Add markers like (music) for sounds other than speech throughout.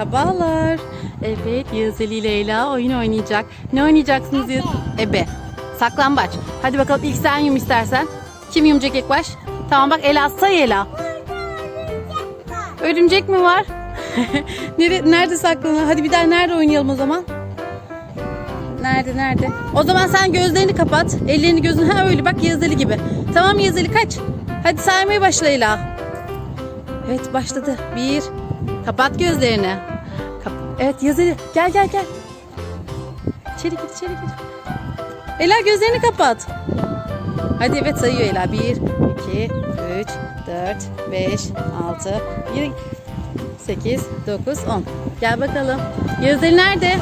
Merhabalar. Evet Yağız Ali Leyla oyun oynayacak. Ne oynayacaksınız Yağız? Ebe. Saklambaç. Hadi bakalım ilk sen yum istersen. Kim yumacak ilk baş? Tamam bak Ela say Ela. Örümcek mi var? (laughs) nerede, nerede saklanıyor? Hadi bir daha nerede oynayalım o zaman? Nerede nerede? O zaman sen gözlerini kapat. Ellerini gözünü. Ha öyle bak Yazeli gibi. Tamam Yazeli kaç. Hadi saymaya başla Ela. Evet başladı. Bir. Kapat gözlerini. Evet Yazeli gel gel gel. İçeri gir içeri gir. Ela gözlerini kapat. Hadi evet sayıyor Ela. Bir, iki, üç, dört, beş, altı, yedi, sekiz, dokuz, on. Gel bakalım. Yazeli nerede?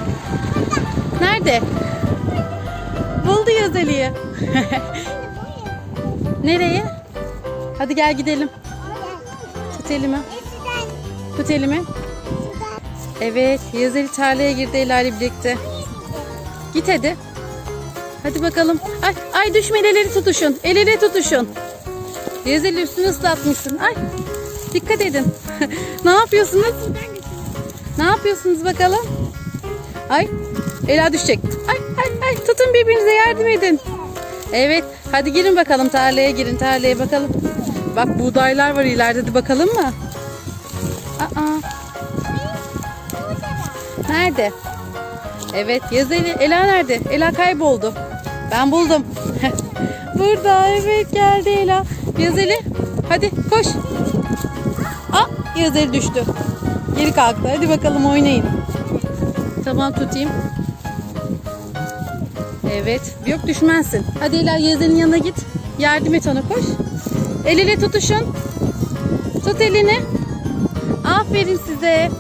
Nerede? Buldu Yazeli'yi. (laughs) Nereye? Hadi gel gidelim. Tut elimi. Tut elimi. Evet, Yazeli tarlaya girdi Ela ile birlikte. Git hadi. Hadi bakalım. Ay, ay düşmeyin el ele tutuşun. El ele tutuşun. Yazeli üstünü ıslatmışsın. Ay, dikkat edin. (laughs) ne yapıyorsunuz? Ne yapıyorsunuz bakalım? Ay, Ela düşecek. Ay, ay, ay. Tutun birbirinize yardım edin. Evet, hadi girin bakalım tarlaya girin tarlaya bakalım. Bak buğdaylar var ileride de bakalım mı? Aa. Nerede? Evet Yazeli. Ela nerede? Ela kayboldu. Ben buldum. (laughs) Burada evet geldi Ela. Yazeli hadi koş. Aa Yazeli düştü. Geri kalktı. Hadi bakalım oynayın. Tamam tutayım. Evet. Yok düşmezsin. Hadi Ela Yazeli'nin yanına git. Yardım et ona koş. El ele tutuşun. Tut elini. Aferin size.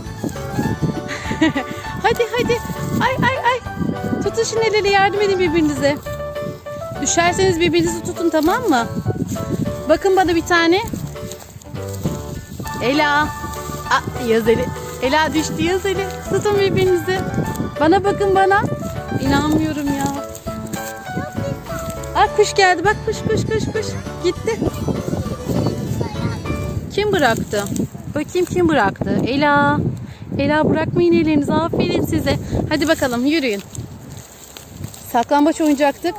(laughs) hadi hadi. Ay ay ay. Tutuşun el ele yardım edin birbirinize. Düşerseniz birbirinizi tutun tamam mı? Bakın bana bir tane. Ela. Aa, Yazeli. Ela düştü Yazeli. Tutun birbirinizi. Bana bakın bana. İnanmıyorum ya. Aa, kuş geldi. Bak kuş kuş kuş kuş. Gitti. Kim bıraktı? Bakayım kim bıraktı? Ela. Ela bırakmayın ellerinizi. Aferin size. Hadi bakalım yürüyün. Saklambaç oynayacaktık.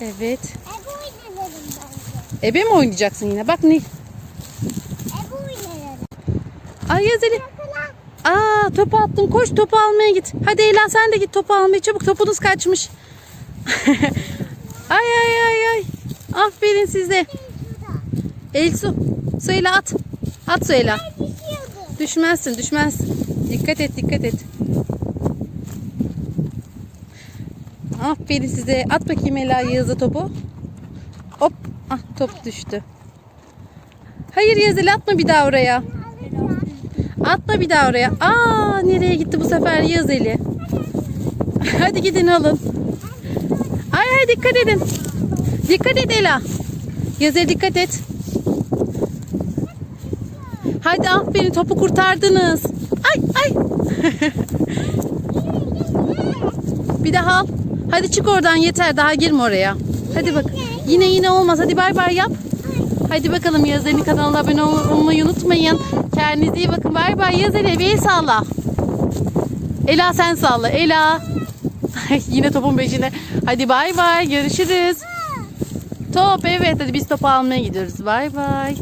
Evet. Ebe mi oynayacaksın yine? Bak ne? Ay Yazeli. Aa topu attın. Koş topu almaya git. Hadi Ela sen de git topu almaya. Çabuk topunuz kaçmış. (laughs) ay ay ay ay. Aferin size. Elsu. Suyla at. At Suyla. Düşmezsin düşmezsin. Dikkat et dikkat et. Aferin size. At bakayım Ela Yağız'a topu. Hop. Ah top düştü. Hayır Yağız atma bir daha oraya. Atma bir daha oraya. Aa nereye gitti bu sefer Yağız Eli? Hadi gidin alın. Ay ay dikkat edin. Dikkat et Ela. Yağız Eli, dikkat et. Hadi aferin topu kurtardınız. Ay ay. (laughs) bir daha al. Hadi çık oradan yeter daha girme oraya. Hadi bak. Yine yine olmaz. Hadi bay bay yap. Hadi bakalım Yazeli kanalına abone ol- olmayı unutmayın. Kendinize iyi bakın. Bay bay Yazeli. Bir salla. Ela sen salla. Ela. yine topun peşinde. Hadi bay bay. Görüşürüz. Top evet. Hadi biz topu almaya gidiyoruz. Bay bay.